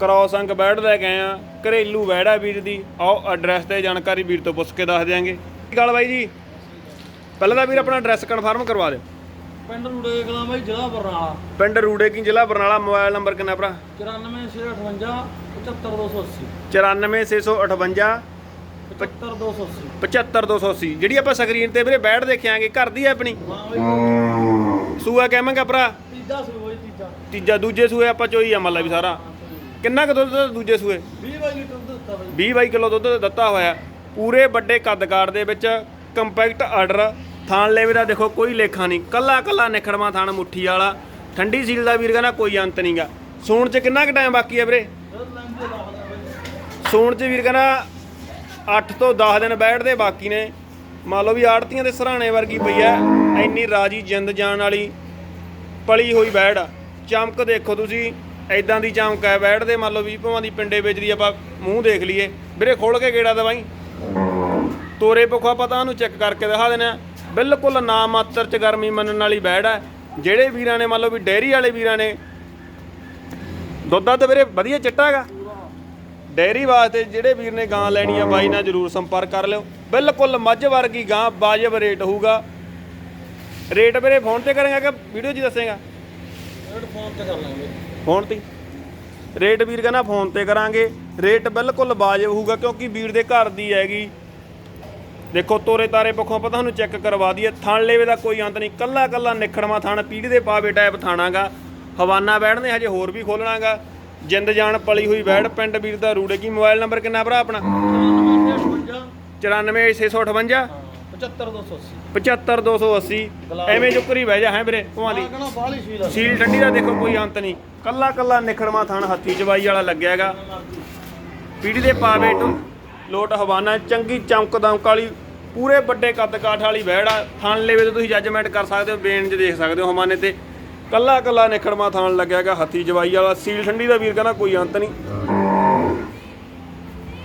Cross ਅੰਕ ਬੈਡ ਲੈ ਆਏ ਆ ਘਰੇਲੂ ਆ ਵੀਰ ਦੀ ਆਓ ਐਡਰੈਸ ਤੇ ਜਾਣਕਾਰੀ ਵੀਰ ਤੋਂ ਪੁੱਛ ਕੇ ਦੱਸ ਦਿਆਂਗੇ। ਕੀ ਗੱਲ ਬਾਈ ਜੀ? ਪਹਿਲਾਂ ਤਾਂ ਵੀਰ ਆਪਣਾ ਐਡਰੈਸ ਕਨਫਰਮ ਕਰਵਾ ਦਿਓ। ਪਿੰਡ ਰੂੜੇ ਕਲਾਂ ਬਾਈ ਜ਼ਿਲ੍ਹਾ ਬਰਨਾਲਾ। ਪਿੰਡ ਰੂੜੇ ਕੀ ਜ਼ਿਲ੍ਹਾ ਬਰਨਾਲਾ ਮੋਬਾਈਲ ਨੰਬਰ ਕਿੰਨਾ ਭਰਾ? 94658 75280 94658 75280 75280 ਜਿਹੜੀ ਆਪਾਂ ਸਕਰੀਨ ਤੇ ਵੀਰੇ ਬੈਡ ਦੇਖਿਆਂਗੇ ਘਰ ਦੀ ਆਪਣੀ? ਹਾਂ ਬਾਈ ਸੂਆ ਕਹਾਂਗਾ ਭਰਾ? ਤੀਜਾ ਸੂ ਬਾਈ ਤੀਜਾ। ਤੀਜਾ ਦੂਜੇ ਸੂਏ ਆਪਾਂ ਚੋਈ ਆ ਮੱਲਾ ਵੀ ਸਾਰਾ। ਕਿੰਨਾ ਕੁ ਦੁੱਧ ਦੂਜੇ ਸੂਏ? 20 ਬਾਈ ਲੀਟਰ ਦੁੱਧ ਦਿੱਤਾ ਬਾਈ। 20 22 ਕਿਲੋ ਦੁੱਧ ਦਿੱਤਾ ਹੋਇਆ। ਪੂਰੇ ਵੱਡੇ ਕੱਦ ਕਾਠ ਦੇ ਵਿੱਚ ਕੰਪੈਕਟ ਆਰਡਰ ਥਾਣ ਲੈਵੇ ਦਾ ਦੇਖੋ ਕੋਈ ਲੇਖਾ ਨਹੀਂ। ਕੱਲਾ ਕੱਲਾ ਨਿਖੜਵਾ ਥਾਣ ਮੁੱਠੀ ਵਾਲਾ। ਠੰਡੀ ਸੀਲ ਦਾ ਵੀਰ ਕਹਿੰਦਾ ਕੋਈ ਅੰਤ ਨਹੀਂਗਾ ਸੂਣ ਚ ਕਿੰਨਾ ਕੁ ਟਾਈਮ ਬਾਕੀ ਹੈ ਵੀਰੇ? ਸੂਣ ਚ ਵੀਰ ਕਹਿੰਦਾ 8 ਤੋਂ 10 ਦਿਨ ਬੈਠਦੇ ਬਾਕੀ ਨੇ। ਮੰਨ ਲਓ ਵੀ ਆੜਤੀਆਂ ਦੇ ਸਰਾਣੇ ਵਰਗੀ ਪਈ ਐ। ਇੰਨੀ ਰਾਜੀ ਜਿੰਦ ਜਾਨ ਵਾਲੀ ਪਲੀ ਹੋਈ ਬੈੜ ਆ ਚਮਕ ਦੇਖੋ ਤੁਸੀਂ। ਐਦਾਂ ਦੀ ਚਮਕ ਹੈ ਬੈੜ ਦੇ, ਮੰਨ ਲਓ ਵੀ ਭਾਵਾਂ ਦੀ ਪਿੰਡੇ ਵਿੱਚ ਦੀ ਆਪਾਂ ਮੂੰਹ ਦੇਖ ਲਈਏ। ਵੀਰੇ ਖੋਲ ਕੇ ਗੇੜਾ ਦਵਾਈ ਤੋਰੇ ਪੱਖੋਂ ਆਪਾਂ ਤਾਂ ਚੈੱਕ ਕਰਕੇ ਦਿਖਾ ਦੇਣਾ ਬਿਲਕੁਲ ਨਾ ਮਾਤਰ ਚ ਗਰਮੀ ਮੰਨਣ ਵਾਲੀ ਬੈੜ ਹੈ। ਜਿਹੜੇ ਵੀਰਾਂ ਨੇ, ਮੰਨ ਲਓ ਵੀ ਡੈਰੀ ਵਾਲੇ ਵੀਰਾਂ ਨੇ, ਦੁੱਧ ਤਾਂ ਵੀਰੇ ਵਧੀਆ ਚਿੱਟਾ ਹੈਗਾ। ਡੈਰੀ ਵਾਸਤੇ ਜਿਹੜੇ ਵੀਰ ਨੇ ਗਾਂ ਲੈਣੀ ਆ, ਬਾਈ ਨਾਲ ਜਰੂਰ ਸੰਪਰਕ ਕਰ ਲਿਓ। ਬਿਲਕੁਲ ਮੱਝ ਵਰਗੀ ਗਾਂ, ਵਾਜਬ ਰੇਟ ਹੋਊਗਾ। ਰੇਟ ਵੀਰੇ ਫੋਨ ਤੇ ਕਰੇਗਾ ਕਿ ਵੀਡੀਓ 'ਚ ਦੱਸੇਗਾ? ਰੇਟ ਫੋਨ ਤੇ ਕਰ ਲਾਂਗੇ। ਫੋਨ ਤੇ। ਰੇਟ ਵੀਰ ਕਹਿੰਦਾ ਫੋਨ ਤੇ ਕਰਾਂਗੇ। ਰੇਟ ਬਿਲਕੁਲ ਵਾਜਬ ਹੋਊਗਾ ਕਿਉਂਕਿ ਵੀਰ ਦੇ ਘਰ ਦੀ ਹੈਗੀ। ਦੇਖੋ ਤੋਰੇ ਤਾਰੇ ਪੱਖੋਂ ਆਪਾਂ ਤੁਹਾਨੂੰ ਚੈੱਕ ਕਰਵਾ ਦਈਏ। ਥਣ ਲੇਵੇ ਦਾ ਕੋਈ ਅੰਤ ਨਹੀਂ। ਕੱਲਾ ਕੱਲਾ ਨਿਖੜਵਾ ਥਣ, ਪੀੜੀ ਦੇ ਪਾਵੇ ਟਾਈਪ ਥਾਣਾਗਾ ਹਵਾਨਾ ਬੈਠਨੇ ਹਜੇ ਹੋਰ ਵੀ ਖੋਲਣਾਗਾ। ਜਿੰਦ ਜਾਨ ਪਲੀ ਹੋਈ ਬੈੜ ਪਿੰਡ ਵੀਰ ਦਾ ਰੂੜੇ ਕੀ ਮੋਬਾਈਲ ਨੰਬਰ ਕਿੰਨਾ ਭਰਾ ਆਪਣਾ? 9858 94658 75280 75280 ਐਵੇਂ ਜੁਕਰੀ ਬਹਿ ਜਾ ਹੈ ਵੀਰੇ ਭਵਾਂ ਦੀ ਆ ਕਹਣਾ ਬਾਹਲੀ ਸਵੀਲ ਆ। ਸੀਲ ਠੰਡੀ ਦਾ ਦੇਖੋ ਕੋਈ ਅੰਤ ਨਹੀਂ। ਕੱਲਾ ਕੱਲਾ ਨਿਖੜਵਾ ਥਣ ਹੱਥੀ ਚਵਾਈ ਵਾਲਾ ਲੱਗਿਆ ਹੈਗਾ। ਪੀੜੀ ਦੇ ਪਾਵੇ ਟੂ ਲੋਟ ਹਵਾਨਾ ਚੰਗੀ ਚਮਕ ਦਮਕ ਵਾਲੀ ਪੂਰੇ ਵੱਡੇ ਕੱਦ ਕਾਠ ਵਾਲੀ ਵਹਿੜ ਆ। ਥਣ ਲੈਵੇ ਤੇ ਤੁਸੀਂ ਜੱਜਮੈਂਟ ਕਰ ਸਕਦੇ ਹੋ ਬੇਨ 'ਚ ਦੇਖ ਸਕਦੇ ਹੋ ਹਵਾਨੇ ਤੇ। ਕੱਲਾ ਕੱਲਾ ਨਿਖੜਵਾ ਥਣ ਲੱਗਿਆ ਹੈਗਾ ਹੱਥੀ ਜਵਾਈ ਵਾਲਾ। ਸੀਲ ਠੰਡੀ ਦਾ ਵੀਰ ਕਹਿੰਦਾ ਕੋਈ ਅੰਤ ਨਹੀਂ।